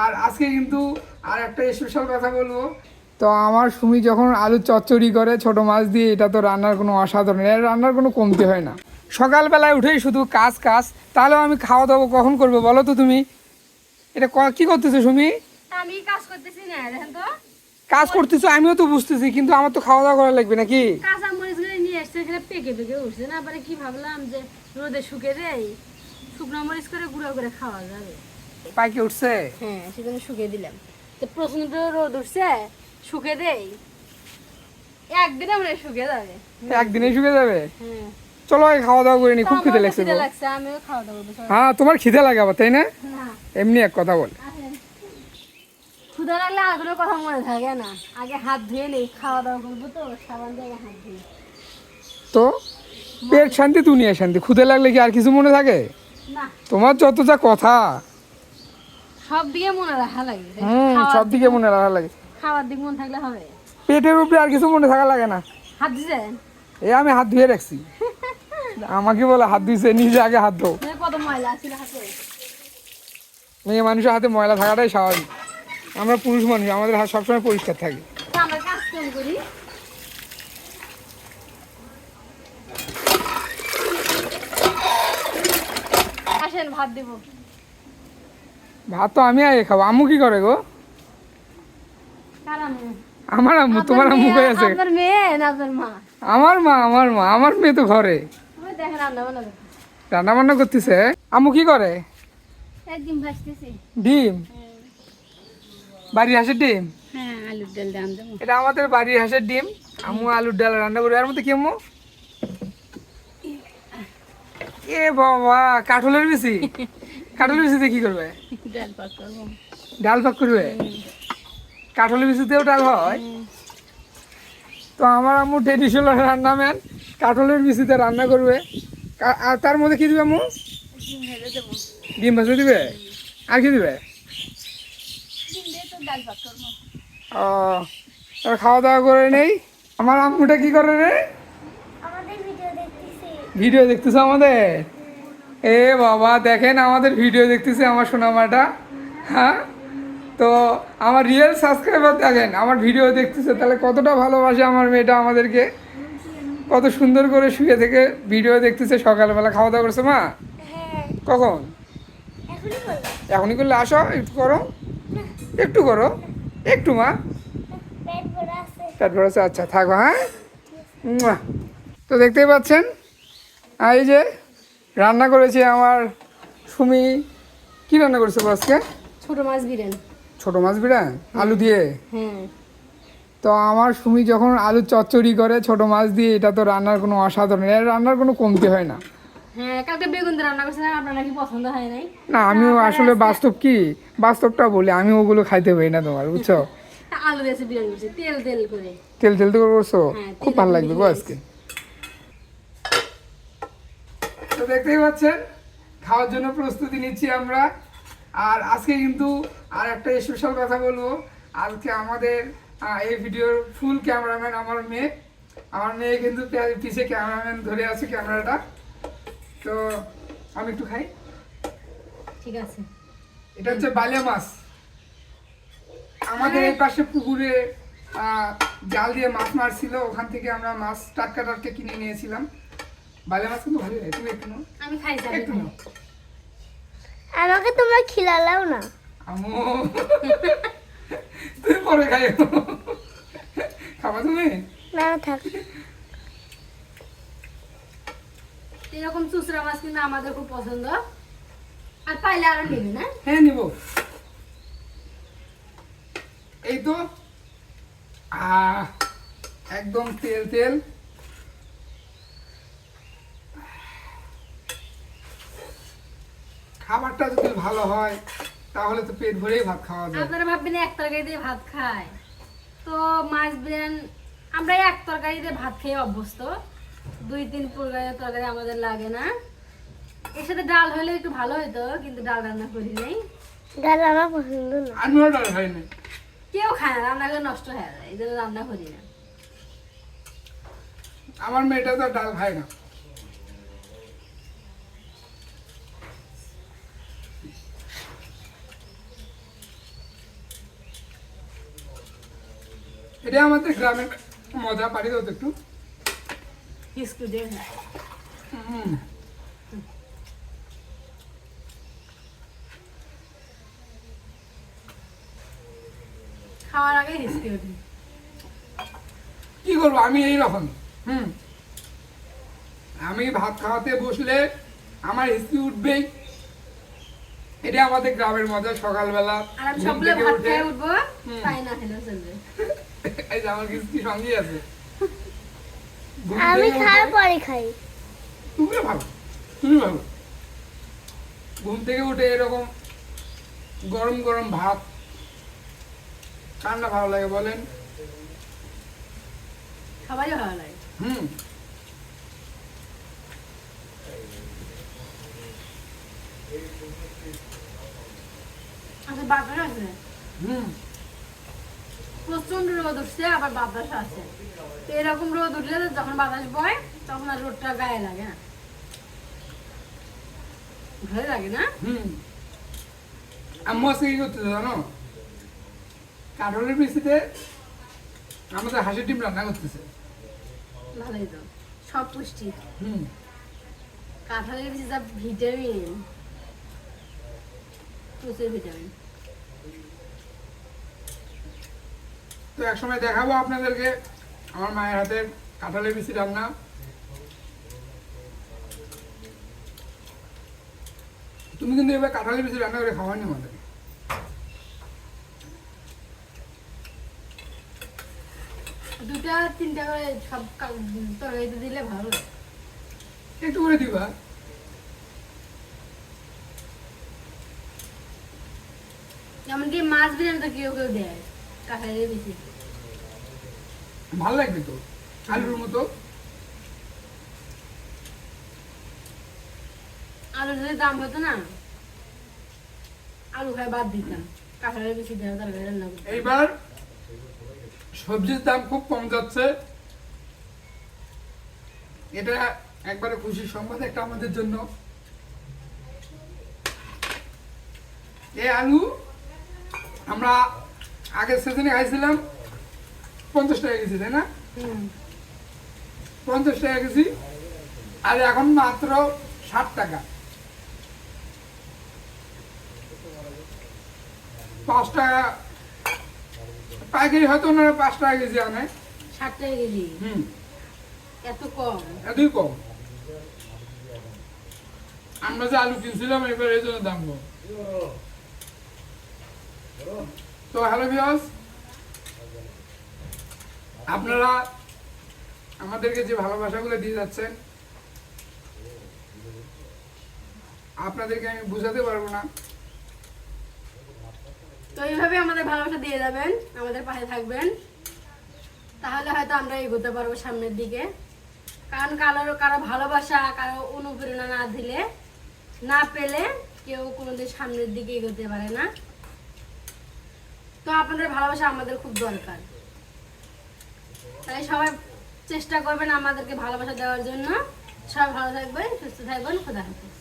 আর আজকে কিন্তু আর একটা স্পেশাল কথা বলব। তো আমার সুমি যখন আলু চচ্চড়ি করে ছোট মাছ দিয়ে এটা তো রান্নার কোনো অসাধারণ এর রান্নার কোনো কমতি হয় না। সকালবেলায় উঠেই শুধু কাজ কাজ তাহলে আমি খাওয়া দাওয়া কখন করব বলো তো তুমি? এটা কি করতেছো সুমি? আমি কাজ করতেছি না দেখেন তো। কাজ করতেছো আমিও তো বুঝতেছি কিন্তু আমার তো খাওয়া দাওয়া করা লাগবে নাকি? কাঁচা মরিচগুলো নিয়ে আসছে এখানে পেকে পেকে উঠছে। না পরে কি ভাবলাম যে রোদে শুকে দেই শুকনো মরিচ করে গুঁড়ো করে খাওয়া যাবে। পাইকে উঠছে? হ্যাঁ সেজন্য শুকিয়ে দিলাম। তো প্রচণ্ড রোদ উঠছে শুকে দেই। একদিনে মনে শুকিয়ে যাবে। একদিনে শুকে যাবে? হ্যাঁ। চলো খাওয়া দাওয়া করে নি খুব খিদে লাগছে আমিও খাওয়া দাওয়া হ্যাঁ তোমার খিদে লাগে আবার তাই না? এমনি এক কথা বল। ক্ষুধা লাগলে আগের কথা মনে থাকে না। আগে হাত ধুয়ে নেই খাওয়া দাওয়া করব তো সাবান দিয়ে হাত ধুয়ে তো পেট শান্তি দুনিয়া শান্তি খুদে লাগলে কি আর কিছু মনে থাকে? তোমার যত যা কথা সব দিকে মনে রাখা লাগে হুম সব দিকে মনে রাখা লাগে। খাওয়ার দিক মনে থাকলে হবে। পেটের উপরে আর কিছু মনে থাকা লাগে না। হাত দিছেন এ আমি হাত ধুয়ে রাখছি। আমাকে বলে হাত ধুইছে নিজে আগে হাত ধো। কত ময়লা ছিল হাতে? মেয়ে মানুষের হাতে ময়লা থাকাটাই স্বাভাবিক। আমরা পুরুষ মানুষ আমাদের হাত সবসময় পরিষ্কার থাকে। আমরা কাজ করি? আসেন ভাত দিব। ভাত তো আমি আগে খাব। আম্মু কি করে গো? আমার আম্মু তোমার আম্মু কই আছে আমার মা আমার মা আমার মেয়ে তো ঘরে। রান্না বান্না করতেছে? আম্মু কি করে? ডিম বাড়ির হাঁসের ডিম? হ্যাঁ এটা আমাদের বাড়ির হাঁসের ডিম। আম্মু আলুর ডাল রান্না করি আর মধ্যে কি আম্মু? এ বাবা কাঠলের বেশি কাঠলের বেশিতে কি করবে? ডাল পাক করব ডাল পাক করবে? কাঠলের বেশিতেও ডাল হয়? তো আমার আম্মু ট্রেডিশনাল রান্না ম্যান কাঠলের বিচিতে রান্না করবে। আর তার মধ্যে কি দিবে আম্মু? ডিম ভাজা দিবে। আর কি দিবে? ও খাওয়া দাওয়া করে নেই। আমার আম্মুটা কি করে রে? ভিডিও দেখতেছে আমাদের? এ বাবা দেখেন আমাদের ভিডিও দেখতেছে আমার সোনামাটা। হ্যাঁ? তো আমার রিয়েল সাবস্ক্রাইবার দেখেন আমার ভিডিও দেখতেছে তাহলে কতটা ভালোবাসে আমার মেয়েটা আমাদেরকে। কত সুন্দর করে শুয়ে থেকে ভিডিও দেখতেছে সকালবেলা খাওয়া দাওয়া করছে মা। হ্যাঁ। কখন? এখনই করলে আসো একটু করো। একটু করো। একটু মা। পেট ভরা আচ্ছা থাকো হ্যাঁ। তো দেখতেই পাচ্ছেন? এই যে রান্না করেছে আমার সুমি। কি রান্না করেছে আজকে? ছোট মাছ বিরেন ছোট মাছ বিড়া আলু দিয়ে? হ্যাঁ। তো আমার সুমি যখন আলু চচ্চড়ি করে ছোট মাছ দিয়ে এটা তো রান্নার কোনো অসাধারণ এর রান্নার কোনো কমতি হয় না। হ্যাঁ কালকে বেগুন রান্না করছিলাম আপনার নাকি পছন্দ হয় নাই। না আমিও আসলে বাস্তব কি? বাস্তবটা বলি আমি ওগুলো খাইতে পারি না তোমার বুঝছ? আলু বিরিয়ানি করছে তেল তেল করে। তেল তেল তো করছ? হ্যাঁ, খুব ভালো লাগবে গো আজকে তো দেখতেই পাচ্ছেন। খাওয়ার জন্য প্রস্তুতি নিচ্ছি আমরা। আর আজকে কিন্তু আর একটা স্পেশাল কথা বলব। আজকে আমাদের এই ভিডিওর ফুল ক্যামেরাম্যান আমার মেয়ে। আমার মেয়ে কিন্তু পে- পিছে ক্যামেরাম্যান ধরে আছে ক্যামেরাটা। তো আমি একটু খাই। ঠিক আছে। এটা হচ্ছে বালিয়া মাছ। আমাদের এই পাশে পুকুরে জাল দিয়ে মাছ মারছিল। ওখান থেকে আমরা মাছ টাটকা টাটকা কিনে নিয়েছিলাম। বালিয়া মাছ কিন্তু ভালো লাগে তুমি একটু নাও। আমি খাই যাব। একটু নাও। আমাকে তোমরা খিলালাও না। আমো। তুমি পরে খাই খাবা তুমি? না থাক। এরকম চুচরা মাছ কিন্তু আমাদের খুব পছন্দ। আর পাইলে আরও নেবে না? হ্যাঁ নিব। এই তো। আহ, একদম তেল তেল। খাবারটা যদি ভালো হয় তাহলে তো পেট ভরেই ভাত খাওয়া যায়। আপনারা ভাববেন এক তরকারি দিয়ে ভাত খায়। তো মাছ বিরিয়ান আমরা এক তরকারি দিয়ে ভাত খেয়ে অভ্যস্ত। দুই তিন প্রকারের তরকারি আমাদের লাগে না। এর সাথে ডাল হলে একটু ভালো হতো কিন্তু ডাল রান্না করি নাই। ডাল আমার পছন্দ না। আমিও ডাল খাই না কেউ খায় না রান্না করে নষ্ট হয়ে যায় এই জন্য রান্না করি না। আমার মেয়েটা তো ডাল খায় না। এটা আমাদের গ্রামের মজা পারি দাও তো একটু? হিসকু দিয়ে খাওয়ার আগে হিসকে কি করব? আমি এই রকম। হুম। আমি ভাত খাওয়াতে বসলে আমার হিস্ট্রি উঠবেই। এটা আমাদের গ্রামের মজা সকালবেলা। আর আমি সবগুলো ভাত খেয়ে উঠবো তাই না? খেলেও চলবে। এই যে আমার হিস্ট্রি সঙ্গেই আছে। আমি খাওয়ার পরে খাই। তুমি ভালো তুমি ভালো। ঘুম থেকে উঠে এরকম গরম গরম ভাত কার না ভালো লাগে বলেন? সবারই ভালো লাগে। হুম। আচ্ছা বাতাস আছে? হুম। প্রচণ্ড রোদ উঠছে আবার বাতাস আছে। তো এরকম রোদ উঠলে যখন বাতাস বয় তখন আর রোদটা গায়ে লাগে না। ভালো লাগে না? হুম। আম্মু আজকে কি করতেছে জানো? কাঠলের পিসিতে আমাদের হাঁসের ডিম রান্না করতেছে। ভালোই তো সব পুষ্টি। হুম। কাঁঠালের বেশি যা ভিটামিন। প্রচুর ভিটামিন। তো একসময় দেখাবো আপনাদেরকে। আমার মায়ের হাতের কাঁঠালের বিচি রান্না। তুমি কিন্তু এবার কাঁঠালের বিচি রান্না করে খাওয়ানি আমাদের। দুটা তিনটা করে সব তরকারিতে দিলে ভালো। একটু করে দিবা। এমনকি মাছ বিরিয়ানি তো কেউ কেউ দেয় কাঁঠালের বেশি ভালো লাগবে তো? আলুর মতো? আলুর যদি দাম হতো না আলু খাই বাদ দিতাম। কাঁঠালের বেশি দেওয়া তরকারি রান্না করতাম। এইবার সবজির দাম খুব কম যাচ্ছে। এটা একবারে খুশির সংবাদ একটা আমাদের জন্য। এই আলু আমরা আগের সিজনে খাইছিলাম। পঞ্চাশ টাকা কেজি তাই না? পঞ্চাশ টাকা কেজি আর এখন মাত্র ষাট টাকা। পাঁচ টাকা পাইকারি হয়তো ওনারা পাঁচ টাকা কেজি আনে। ষাট টাকা কেজি? হুম। এত কম? এতই কম। আমরা যে আলু কিনছিলাম এবার এই জন্য দাম কম। তো হ্যালো ভিওস আপনারা আমাদেরকে যে ভালোবাসাগুলো দিয়ে যাচ্ছেন, আপনাদেরকে আমি বোঝাতে পারব না। তো এইভাবে আমাদের ভালোবাসা দিয়ে যাবেন, আমাদের পাশে থাকবেন। তাহলে হয়তো আমরা এগোতে পারব সামনের দিকে। কারণ কারও কারও ভালোবাসা, কারও অনুপ্রেরণা না দিলে, না পেলে কেউ কোনোদিন সামনের দিকে এগোতে পারে না। তো আপনাদের ভালোবাসা আমাদের খুব দরকার। তাই সবাই চেষ্টা করবেন আমাদেরকে ভালোবাসা দেওয়ার জন্য। সবাই ভালো থাকবেন, সুস্থ থাকবেন, খোদা হাফেজ।